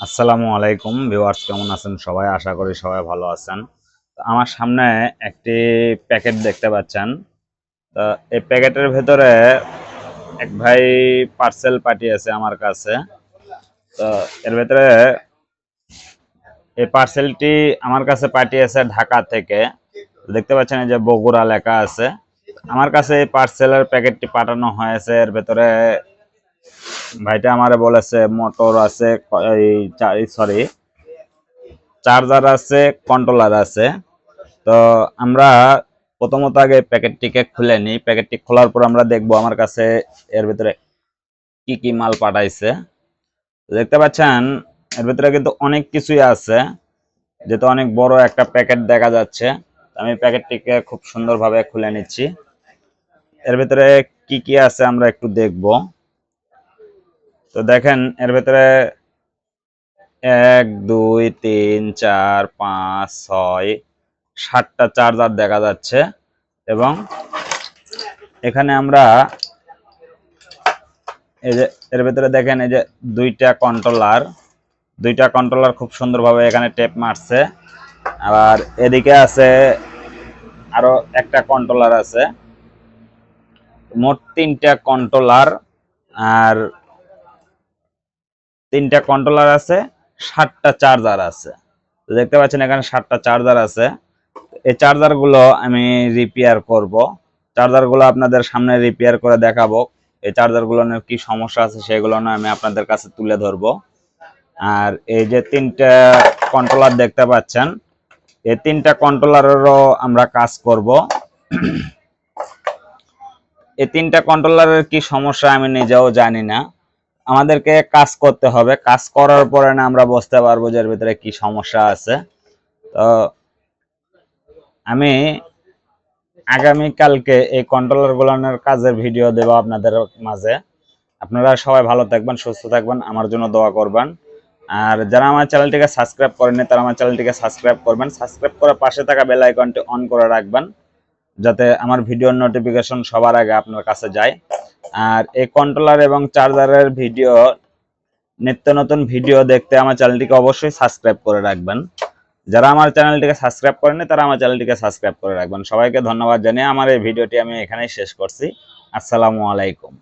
আসসালামু আলাইকুম ভিউয়ার্স, কেমন আছেন সবাই? আশা করি সবাই ভালো আছেন। আমার সামনে একটি প্যাকেট দেখতে পাচ্ছেন। তো এই প্যাকেটের ভেতরে এক ভাই পার্সেল পাঠিয়েছে আমার কাছে। তো এর ভেতরে এই পার্সেলটি আমার কাছে পাঠিয়েছে ঢাকা থেকে। দেখতে পাচ্ছেন যে বগুড়া লেখা আছে। আমার কাছে এই পার্সেলের প্যাকেটটি পাঠানো হয়েছে। এর ভেতরে ভাইটা আমারে বলেছে, মোটর আছে সরি চার্জার আছে কন্ট্রোলার আছে। তো আমরা প্রথমত আগে প্যাকেটটিকে খুলে নিই। প্যাকেটটি খোলার পর আমরা দেখব আমার কাছে এর ভিতরে কি কি মাল পাঠাইছে। দেখতে পাচ্ছেন, এর ভিতরে কিন্তু অনেক কিছুই আছে, যেহেতু অনেক বড় একটা প্যাকেট দেখা যাচ্ছে। আমি প্যাকেটটিকে খুব সুন্দরভাবে খুলে নিচ্ছি। এর ভিতরে কি কি আছে আমরা একটু দেখব। তো দেখেন, এর ভেতরে এক, দুই, তিন, চার, পাঁচ, ছয়, সাতটা চার্জার দেখা যাচ্ছে এবং এখানে আমরা এই যে, এর ভেতরে দেখেন, এই যে দুইটা কন্ট্রোলার দুইটা কন্ট্রোলার খুব সুন্দরভাবে এখানে টেপ মারছে। আবার এদিকে আছে আরও একটা কন্ট্রোলার আছে। মোট তিনটা কন্ট্রোলার আর তিনটা কন্ট্রোলার আছে, সাতটা চার্জার আছে। দেখতে পাচ্ছেন এখানে সাতটা চার্জার আছে। এই চার্জারগুলো আমি রিপেয়ার করব। চার্জারগুলো আপনাদের সামনে রিপেয়ার করে দেখাবো। এই চার্জারগুলো কি সমস্যা আছে সেগুলো না আমি আপনাদের কাছে তুলে ধরবো। আর এই যে তিনটা কন্ট্রোলার দেখতে পাচ্ছেন, এই তিনটা কন্ট্রোলারেরও আমরা কাজ করব। এই তিনটা কন্ট্রোলারের কি সমস্যা আমি নিজেও জানি না। আমাদেরকে কাজ করতে হবে। কাজ করার পরে না আমরা বুঝতে পারব যে ভিতরে কি সমস্যা আছে। তো আমি আগামী কালকে এই কন্ট্রোলার গুলানের কাজের ভিডিও দেব আপনাদের মাঝে। আপনারা সবাই ভালো থাকবেন, সুস্থ থাকবেন, আমার জন্য দোয়া করবেন। আর যারা আমার চ্যানেলটিকে সাবস্ক্রাইব করেনি তারা আমার চ্যানেলটিকে সাবস্ক্রাইব করবেন। সাবস্ক্রাইব করে পাশে থাকা বেল আইকনটি অন করে রাখবেন, যাতে আমার ভিডিওর নোটিফিকেশন সবার আগে আপনার কাছে যায়। আর এই কন্ট্রোলার এবং চার্জারের ভিডিও নিত্য নতুন ভিডিও দেখতে আমার চ্যানেলটিকে অবশ্যই সাবস্ক্রাইব করে রাখবেন। যারা আমার চ্যানেলটিকে সাবস্ক্রাইব করেনি তারা আমার চ্যানেলটিকে সাবস্ক্রাইব করে রাখবেন। সবাইকে ধন্যবাদ জানিয়ে আমার এই ভিডিওটি আমি এখানেই শেষ করছি। আসসালামু আলাইকুম।